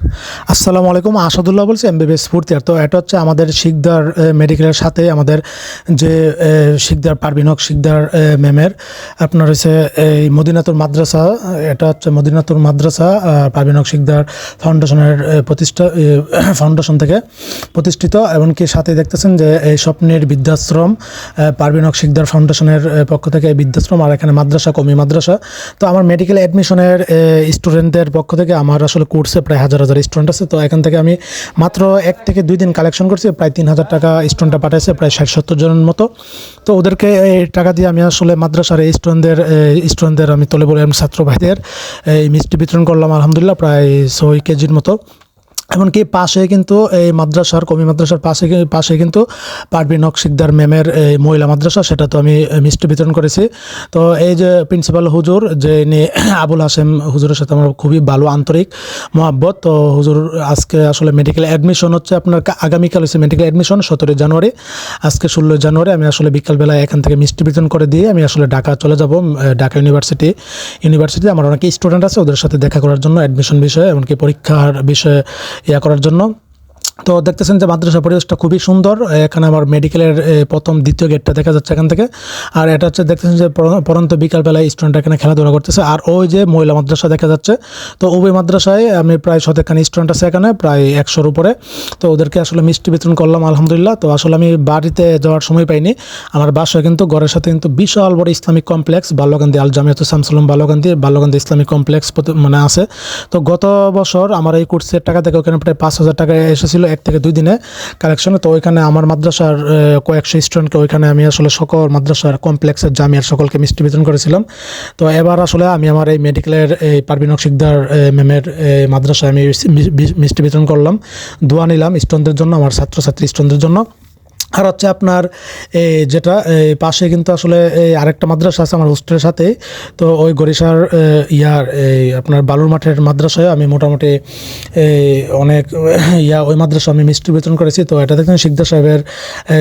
আসসালামু আলাইকুম আসাদুল্লাহ বলছি এমবিবিএস ফুর্তিয়ার তো এটা হচ্ছে আমাদের শিকদার মেডিকেলের সাথে আমাদের যে শিকদার পারবিন হক শিকদার ম্যামের আপনার হচ্ছে এই মদিনাতুর মাদ্রাসা এটা হচ্ছে মদিনাতুর মাদ্রাসা আহ, পারবিন হক শিকদার ফাউন্ডেশনের প্রতিষ্ঠা ফাউন্ডেশন থেকে প্রতিষ্ঠিত। এমনকি সাথে দেখতেছেন যে এই স্বপ্নের বৃদ্ধাশ্রম আহ, পারবিন হক শিকদার ফাউন্ডেশনের পক্ষ থেকে এই বৃদ্ধাশ্রম আর এখানে মাদ্রাসা কমি মাদ্রাসা। তো আমার মেডিকেল অ্যাডমিশনের স্টুডেন্টদের পক্ষ থেকে আমার আসলে কোর্সে প্রায় হাজার হাজার স্টুডেন্ট আছে, তো এখান থেকে আমি মাত্র এক থেকে দুই দিন কালেকশন করছি, প্রায় তিন হাজার টাকা স্টুডেন্টটা পাঠাইছে, প্রায় ষাট সত্তর জনের মতো। তো ওদেরকে এই টাকা দিয়ে আমি আসলে মাদ্রাসার এই স্টুডেন্টদের স্টুডেন্টদের আমি তোলে বলে ছাত্র ভাইদের, এই মিষ্টি বিতরণ করলাম, আলহামদুলিল্লাহ, প্রায় ছয় কেজির মতো। এমনকি পাশে কিন্তু এই মাদ্রাসার, কমি মাদ্রাসার পাশে পাশে কিন্তু পারবিন হক শিকদার ম্যামের এই মহিলা মাদ্রাসা, সেটা তো আমি মিষ্টি বিতরণ করেছি। তো এই যে প্রিন্সিপাল হুজুর, যে ইনি আবুল হাসেম হুজুরের সাথে আমার খুবই ভালো আন্তরিক মহাব্বত, তো হুজুর আজকে আসলে মেডিকেল অ্যাডমিশন হচ্ছে আপনার আগামীকাল হচ্ছে মেডিকেল অ্যাডমিশন সতেরোই জানুয়ারি। আজকে ষোলোই জানুয়ারি, আমি আসলে বিকালবেলা এখান থেকে মিষ্টি বিতরণ করে দিয়ে আমি আসলে ঢাকা চলে যাব ঢাকা ইউনিভার্সিটি ইউনিভার্সিটি আমার অনেক স্টুডেন্ট আছে, ওদের সাথে দেখা করার জন্য অ্যাডমিশন বিষয়ে, এমনকি পরীক্ষার বিষয়ে ইয়া করার জন্য তো দেখতেছেন যে মাদ্রাসা পরিবেশটা খুবই সুন্দর, এখানে আমার মেডিকেলের প্রথম, দ্বিতীয় গেটটা দেখা যাচ্ছে এখান থেকে। আর এটা হচ্ছে দেখতেছেন যে পর- পরন্ত বিকালবেলায় স্টুডেন্ট এখানে খেলাধুলা করতেছে। আর ওই যে মহিলা মাদ্রাসা দেখা যাচ্ছে, তো উভয় মাদ্রাসায় আমি প্রায় শতেখানি স্টুডেন্ট আছে এখানে, প্রায় একশোর উপরে। তো ওদেরকে আসলে মিষ্টি বিতরণ করলাম, আলহামদুলিল্লাহ। তো আসলে আমি বাড়িতে যাওয়ার সময় পাইনি। আমার বাসায় কিন্তু, ঘরের সাথে কিন্তু বিশাল বড় ইসলামিক কমপ্লেক্স বাল্যকান্দি আল জামিয়াত শামসুলম বাল্যকান্দি বাল্যকান্দি ইসলামিক কমপ্লেক্স মানে আছে। তো গত বছর আমার এই কোর্সের টাকা থেকে ওখানে প্রায় পাঁচ হাজার টাকা এসেছিল। এক থেকে দুই দিনে কালেকশনে তো ওইখানে আমার মাদ্রাসার কয়েকশো স্টুডেন্টকে ওইখানে আমি আসলে সকল মাদ্রাসার কমপ্লেক্সের জামিয়ার সকলকে মিষ্টি বিতরণ করেছিলাম। তো এবার আসলে আমি আমার এই মেডিকেলের এই পারবিন শিকদার ম্যামের মাদ্রাসায় আমি মিষ্টি বিতরণ করলাম। দোয়া নিলাম স্টুডেন্টদের জন্য, আমার ছাত্রছাত্রী স্টুডেন্টদের জন্য। আর হচ্ছে আপনার যেটা পাশে কিন্তু আসলে আরেকটা মাদ্রাসা আছে আমার হোস্টেলের সাথে। তো ওই গরিশার ইয়ার এই আপনার বালুর মাঠের মাদ্রাসায় আমি মোটামুটি অনেক, ইয়া, ওই মাদ্রাসা আমি মিষ্টি বিতরণ করেছি। তো এটা দেখছেন শিকদার সাহেবের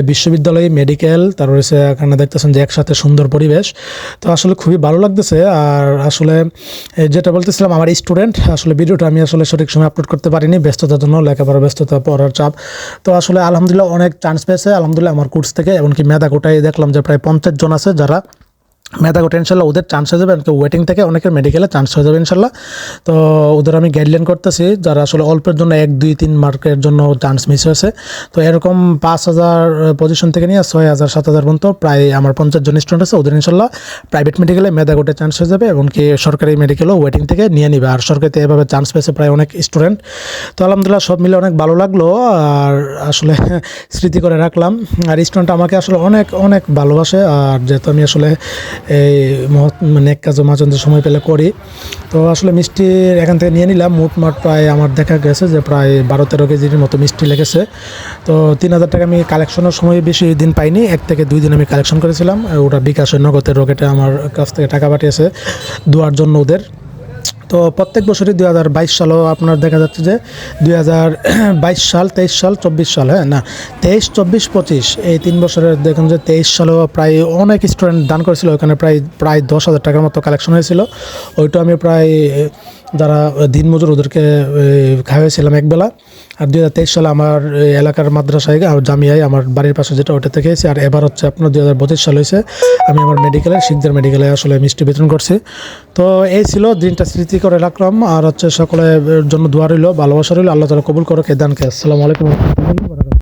বিশ্ববিদ্যালয় মেডিকেল তারপর হচ্ছে এখানে দেখতেছেন যে একসাথে সুন্দর পরিবেশ। তো আসলে খুবই ভালো লাগতেছে। আর আসলে যেটা বলতেছিলাম, আমার স্টুডেন্ট আসলে ভিডিওটা আমি আসলে সঠিক সময় আপলোড করতে পারিনি। ব্যস্ততার জন্য লেখাপড়া ব্যস্ততা পড়ার চাপ। তো আসলে আলহামদুলিল্লাহ অনেক চান্স পেয়েছে। আলহামদুলিল্লাহ আমার কোর্স থেকে এমনকি মেধা কোটায় দেখলাম যে প্রায় পঞ্চাশ জন আছে যারা মেধা কোটা ইনশাল্লাহ ওদের চান্স হয়ে যাবে ওয়েটিং থেকে অনেকের মেডিকেলে চান্স হয়ে যাবে ইনশাল্লাহ। তো ওদের আমি গাইডলাইন করতেছি, যারা আসলে অল্পের জন্য এক, দুই, তিন মার্কের জন্য চান্স মিস হয়েছে। তো এরকম পাঁচ হাজার পজিশন থেকে নিয়ে ছয় হাজার, সাত হাজার পর্যন্ত প্রায় আমার পঞ্চাশ জন স্টুডেন্ট আছে, ওদের ইনশাল্লাহ প্রাইভেট মেডিকেলে মেধা কোটে চান্স হয়ে যাবে এবং কি সরকারি মেডিকেলও ওয়েটিং থেকে নিয়ে নিবে। আর সরকারিতে এভাবে চান্স পেয়েছে প্রায় অনেক স্টুডেন্ট তো আলহামদুলিল্লাহ সব মিলে অনেক ভালো লাগল, আর আসলে স্মৃতি করে রাখলাম। আর স্টুডেন্ট আমাকে আসলে অনেক অনেক ভালোবাসে, আর যেহেতু আমি আসলে মানে এক কাজ মাঝে মধ্যে সময় পেলে করি। তো আসলে মিষ্টি এখান থেকে নিয়ে নিলাম। মোটমাট প্রায় আমার দেখা গেছে যে প্রায় বারো তেরো কেজির মতো মিষ্টি লেগেছে। তো তিন হাজার টাকা আমি কালেকশনের সময় বেশি দিন পাইনি। এক থেকে দুই দিন আমি কালেকশন করেছিলাম। ওটা বিকাশের নগদের রকেটে আমার কাছ থেকে টাকা পাঠিয়েছে। দেওয়ার জন্য ওদের। তো প্রত্যেক বছরই দুই হাজার বাইশ সালও আপনার দেখা যাচ্ছে যে দুই হাজার বাইশ সাল, তেইশ সাল, চব্বিশ সাল হ্যাঁ না, তেইশ, চব্বিশ, পঁচিশ, এই তিন বছরের দেখুন যে তেইশ সালেও প্রায় অনেক স্টুডেন্ট দান করেছিল ওখানে প্রায় প্রায় দশ হাজার টাকার মতো কালেকশন হয়েছিল। ওইটা আমি প্রায়, যারা দিনমজুর ওদেরকে খাওয়াইছিলাম একবেলা। আর দুই হাজার তেইশ সালে আমার এলাকার মাদ্রাসায় জামিয়ায়, আমার বাড়ির পাশে যেটা ওটা থেকে আর এবার হচ্ছে আপনার দুই হাজার পঁচিশ সাল হয়েছে, আমি আমার মেডিকেলে শিখদের মেডিকেলে আসলে মিষ্টি বিতরণ করছি। তো এই ছিল দিনটা স্মৃতি করে রাখলাম আর হচ্ছে সকলের জন্য দোয়া রইল, ভালোবাসা রইল, আল্লাহ তালা কবুল করো কেদানকে আসসালামু আলাইকুম।